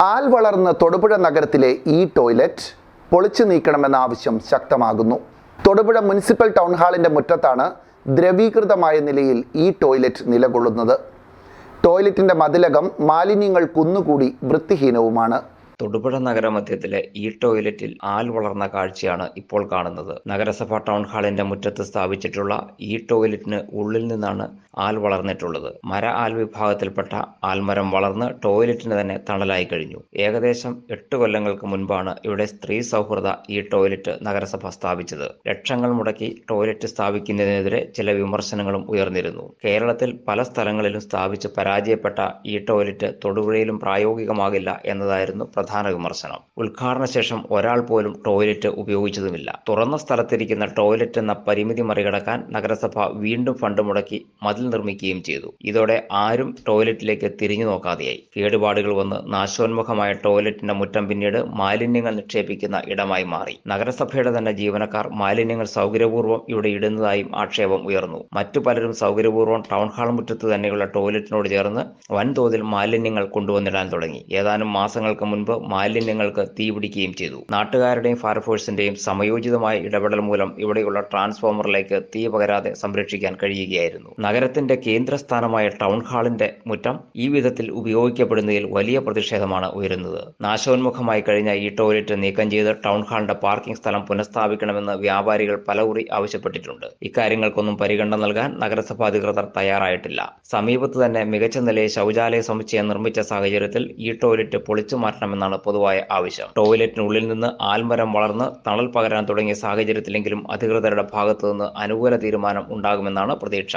All വളർന്ന തൊടുപുഴ നഗരത്തിലെ ഈ ടോയ്ലറ്റ് പൊളിച്ചു നീക്കണമെന്ന ആവശ്യം ശക്തമാകുന്നു. തൊടുപുഴ മുനിസിപ്പൽ ടൗൺ ഹാളിന്റെ മുറ്റത്താണ് ദ്രവീകൃതമായ നിലയിൽ ഈ ടോയ്ലറ്റ് നിലകൊള്ളുന്നത്. ടോയ്ലറ്റിന്റെ മതിലകം മാലിന്യങ്ങൾ കുന്നുകൂടി വൃത്തിഹീനവുമാണ്. തൊടുപുഴ നഗരമധ്യത്തിലെ ഈ ടോയ്ലറ്റിൽ ആൽ വളർന്ന കാഴ്ചയാണ് ഇപ്പോൾ കാണുന്നത്. നഗരസഭ ടൗൺ ഹാളിന്റെ മുറ്റത്ത് സ്ഥാപിച്ചിട്ടുള്ള ഈ ടോയ്ലറ്റിന് ഉള്ളിൽ നിന്നാണ് ആൽ വളർന്നിട്ടുള്ളത്. മര ആൽ വിഭാഗത്തിൽപ്പെട്ട ആൽമരം വളർന്ന് ടോയ്ലറ്റിന് തന്നെ തണലായി കഴിഞ്ഞു. ഏകദേശം എട്ട് കൊല്ലങ്ങൾക്ക് മുൻപാണ് ഇവിടെ സ്ത്രീ സൗഹൃദ ഈ ടോയ്ലറ്റ് നഗരസഭ സ്ഥാപിച്ചത്. ലക്ഷങ്ങൾ മുടക്കി ടോയ്ലറ്റ് സ്ഥാപിക്കുന്നതിനെതിരെ ചില വിമർശനങ്ങളും ഉയർന്നിരുന്നു. കേരളത്തിൽ പല സ്ഥലങ്ങളിലും സ്ഥാപിച്ച് പരാജയപ്പെട്ട ഈ ടോയ്ലറ്റ് തൊടുപുഴയിലും പ്രായോഗികമാകില്ല എന്നതായിരുന്നു പ്രധാന വിമർശനം ഉദ്ഘാടന ശേഷം ഒരാൾ പോലും ടോയ്ലറ്റ് ഉപയോഗിച്ചതുമില്ല. തുറന്ന സ്ഥലത്തിരിക്കുന്ന ടോയ്ലറ്റ് എന്ന പരിമിതി മറികടക്കാൻ നഗരസഭ വീണ്ടും ഫണ്ട് മുടക്കി മതിൽ നിർമ്മിക്കുകയും ചെയ്തു. ഇതോടെ ആരും ടോയ്ലറ്റിലേക്ക് തിരിഞ്ഞു നോക്കാതെയായി. കേടുപാടുകൾ വന്ന് നാശോന്മുഖമായ ടോയ്ലറ്റിന്റെ മുറ്റം പിന്നീട് മാലിന്യങ്ങൾ നിക്ഷേപിക്കുന്ന ഇടമായി മാറി. നഗരസഭയുടെ തന്നെ ജീവനക്കാർ മാലിന്യങ്ങൾ സൗകര്യപൂർവം ഇവിടെ ഇടുന്നതായും ആക്ഷേപം ഉയർന്നു. മറ്റു പലരും സൗകര്യപൂർവം ടൗൺ ഹാൾ മുറ്റത്ത് തന്നെയുള്ള ടോയ്ലറ്റിനോട് ചേർന്ന് വൻതോതിൽ മാലിന്യങ്ങൾ കൊണ്ടുവന്നിടാൻ തുടങ്ങി. ഏതാനും മാസങ്ങൾക്ക് മുൻപ് മാലിന്യങ്ങൾക്ക് തീപിടിക്കുകയും ചെയ്തു. നാട്ടുകാരുടെയും ഫയർഫോഴ്സിന്റെയും സമയോചിതമായ ഇടപെടൽ മൂലം ഇവിടെയുള്ള ട്രാൻസ്ഫോമറിലേക്ക് തീ പകരാതെ സംരക്ഷിക്കാൻ കഴിയുകയായിരുന്നു. നഗരത്തിന്റെ കേന്ദ്രസ്ഥാനമായ ടൗൺ ഹാളിന്റെ മുറ്റം ഈ വിധത്തിൽ ഉപയോഗിക്കപ്പെടുന്നതിൽ വലിയ പ്രതിഷേധമാണ് ഉയരുന്നത്. നാശോന്മുഖമായി കഴിഞ്ഞ ഈ ടോയ്ലറ്റ് നീക്കം ചെയ്ത് ടൗൺ ഹാളിന്റെ പാർക്കിംഗ് സ്ഥലം പുനഃസ്ഥാപിക്കണമെന്ന് വ്യാപാരികൾ പലകുറി ആവശ്യപ്പെട്ടിട്ടുണ്ട്. ഇക്കാര്യങ്ങൾക്കൊന്നും പരിഗണന നൽകാൻ നഗരസഭ അധികൃതർ തയ്യാറായിട്ടില്ല. സമീപത്ത് തന്നെ മികച്ച നിലയിൽ ശൗചാലയ സമുച്ചയം നിർമ്മിച്ച സാഹചര്യത്തിൽ ഈ ടോയ്ലറ്റ് പൊളിച്ചു മാറ്റണമെന്നാണ് പൊതുവായ ആവശ്യം. ടോയ്ലറ്റിനുള്ളിൽ നിന്ന് ആൽമരം വളർന്ന് തണൽ പകരാൻ തുടങ്ങിയ സാഹചര്യത്തിലെങ്കിലും അധികൃതരുടെ ഭാഗത്തുനിന്ന് അനുകൂല തീരുമാനം ഉണ്ടാകുമെന്നാണ് പ്രതീക്ഷ.